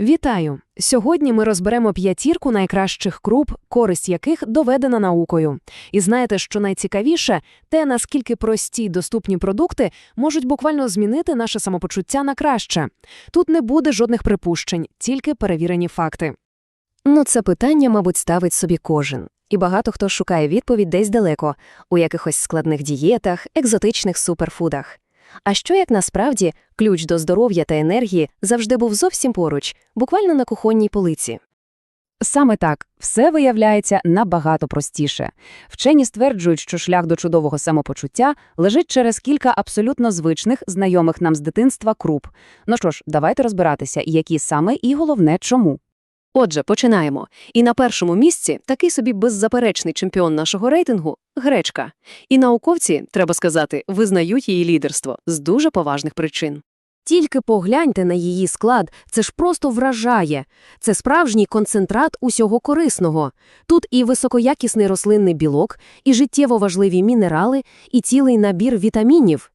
Вітаю! Сьогодні ми розберемо п'ятірку найкращих круп, користь яких доведена наукою. І знаєте, що найцікавіше те, наскільки прості й доступні продукти можуть буквально змінити наше самопочуття на краще. Тут не буде жодних припущень, тільки перевірені факти. Ну, це питання, мабуть, ставить собі кожен. І багато хто шукає відповідь десь далеко, у якихось складних дієтах, екзотичних суперфудах. А що як насправді ключ до здоров'я та енергії завжди був зовсім поруч, буквально на кухонній полиці? Саме так, все виявляється набагато простіше. Вчені стверджують, що шлях до чудового самопочуття лежить через кілька абсолютно звичних, знайомих нам з дитинства круп. Ну що ж, давайте розбиратися, які саме і головне чому. Отже, починаємо. І на першому місці такий собі беззаперечний чемпіон нашого рейтингу гречка. І науковці, треба сказати, визнають її лідерство з дуже поважних причин. Тільки погляньте на її склад, це ж просто вражає. Це справжній концентрат усього корисного. Тут і високоякісний рослинний білок, і життєво важливі мінерали, і цілий набір вітамінів.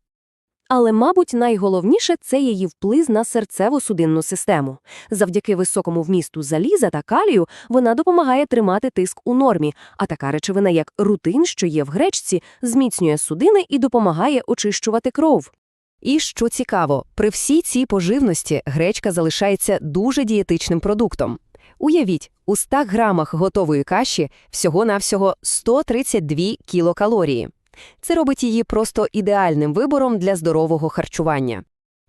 Але, мабуть, найголовніше це її вплив на серцево-судинну систему. Завдяки високому вмісту заліза та калію вона допомагає тримати тиск у нормі, а така речовина, як рутин, що є в гречці, зміцнює судини і допомагає очищувати кров. І що цікаво, при всій цій поживності гречка залишається дуже дієтичним продуктом. Уявіть, у 100 грамах готової каші всього-навсього 132 кілокалорії. Це робить її просто ідеальним вибором для здорового харчування.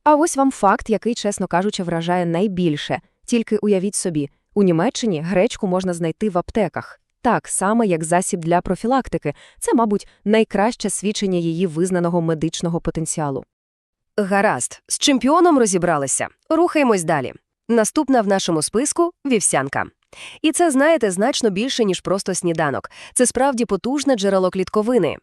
А ось вам факт, який, чесно кажучи, вражає найбільше. Тільки уявіть собі, у Німеччині гречку можна знайти в аптеках. Так, саме як засіб для профілактики. Це, мабуть, найкраще свідчення її визнаного медичного потенціалу. Гаразд, з чемпіоном розібралися. Рухаємось далі. Наступна в нашому списку – вівсянка. І це, знаєте, значно більше, ніж просто сніданок. Це справді потужне джерело клітковини.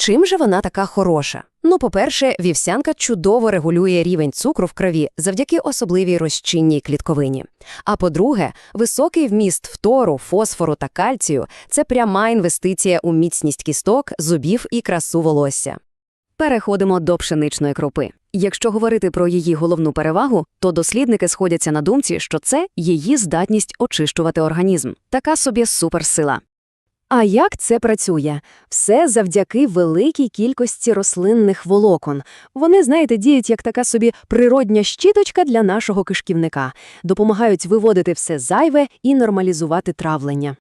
Чим же вона така хороша? Ну, по-перше, вівсянка чудово регулює рівень цукру в крові завдяки особливій розчинній клітковині. А по-друге, високий вміст фтору, фосфору та кальцію – це пряма інвестиція у міцність кісток, зубів і красу волосся. Переходимо до пшеничної крупи. Якщо говорити про її головну перевагу, то дослідники сходяться на думці, що це її здатність очищувати організм. Така собі суперсила. А як це працює? Все завдяки великій кількості рослинних волокон. Вони, знаєте, діють як така собі природня щіточка для нашого кишківника, допомагають виводити все зайве і нормалізувати травлення.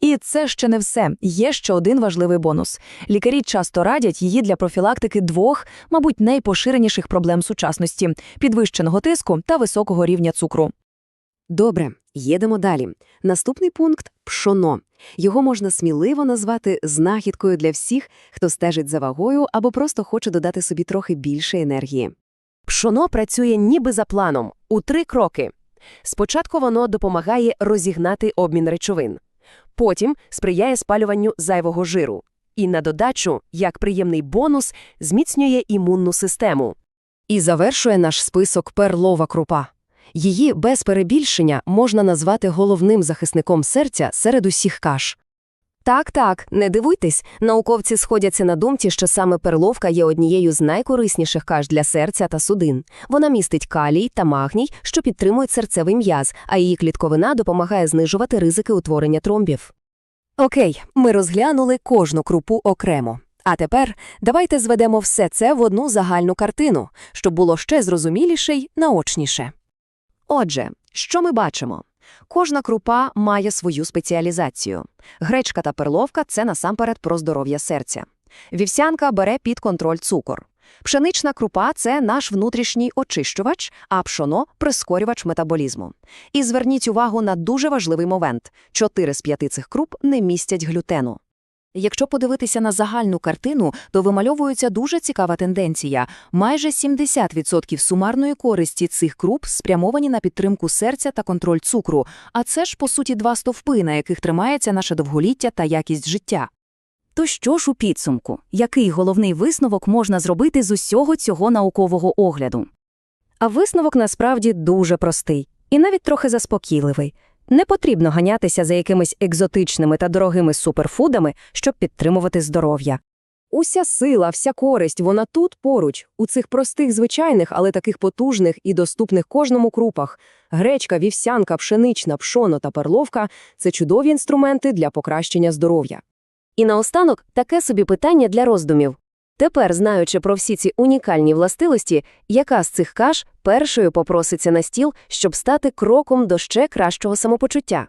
І це ще не все. Є ще один важливий бонус. Лікарі часто радять її для профілактики двох, мабуть, найпоширеніших проблем сучасності підвищеного тиску та високого рівня цукру. Добре, їдемо далі. Наступний пункт пшоно. Його можна сміливо назвати знахідкою для всіх, хто стежить за вагою або просто хоче додати собі трохи більше енергії. Пшоно працює ніби за планом у три кроки. Спочатку воно допомагає розігнати обмін речовин, потім сприяє спалюванню зайвого жиру. І на додачу, як приємний бонус, зміцнює імунну систему. І завершує наш список перлова крупа. Її без перебільшення можна назвати головним захисником серця серед усіх каш. Так, так, не дивуйтесь, науковці сходяться на думці, що саме перловка є однією з найкорисніших каш для серця та судин. Вона містить калій та магній, що підтримують серцевий м'яз, а її клітковина допомагає знижувати ризики утворення тромбів. Окей, ми розглянули кожну крупу окремо. А тепер давайте зведемо все це в одну загальну картину, щоб було ще зрозуміліше й наочніше. Отже, що ми бачимо? Кожна крупа має свою спеціалізацію. Гречка та перловка це насамперед про здоров'я серця. Вівсянка бере під контроль цукор. Пшенична крупа це наш внутрішній очищувач, а пшоно прискорювач метаболізму. І зверніть увагу на дуже важливий момент: чотири з п'яти цих круп не містять глютену. Якщо подивитися на загальну картину, то вимальовується дуже цікава тенденція. Майже 70% сумарної користі цих круп спрямовані на підтримку серця та контроль цукру, а це ж, по суті, два стовпи, на яких тримається наше довголіття та якість життя. То що ж у підсумку? Який головний висновок можна зробити з усього цього наукового огляду? А висновок насправді дуже простий і навіть трохи заспокійливий. Не потрібно ганятися за якимись екзотичними та дорогими суперфудами, щоб підтримувати здоров'я. Уся сила, вся користь, вона тут поруч, у цих простих, звичайних, але таких потужних і доступних кожному крупах. Гречка, вівсянка, пшенична, пшоно та перловка – це чудові інструменти для покращення здоров'я. І наостанок таке собі питання для роздумів. Тепер, знаючи про всі ці унікальні властивості, яка з цих каш першою попроситься на стіл, щоб стати кроком до ще кращого самопочуття?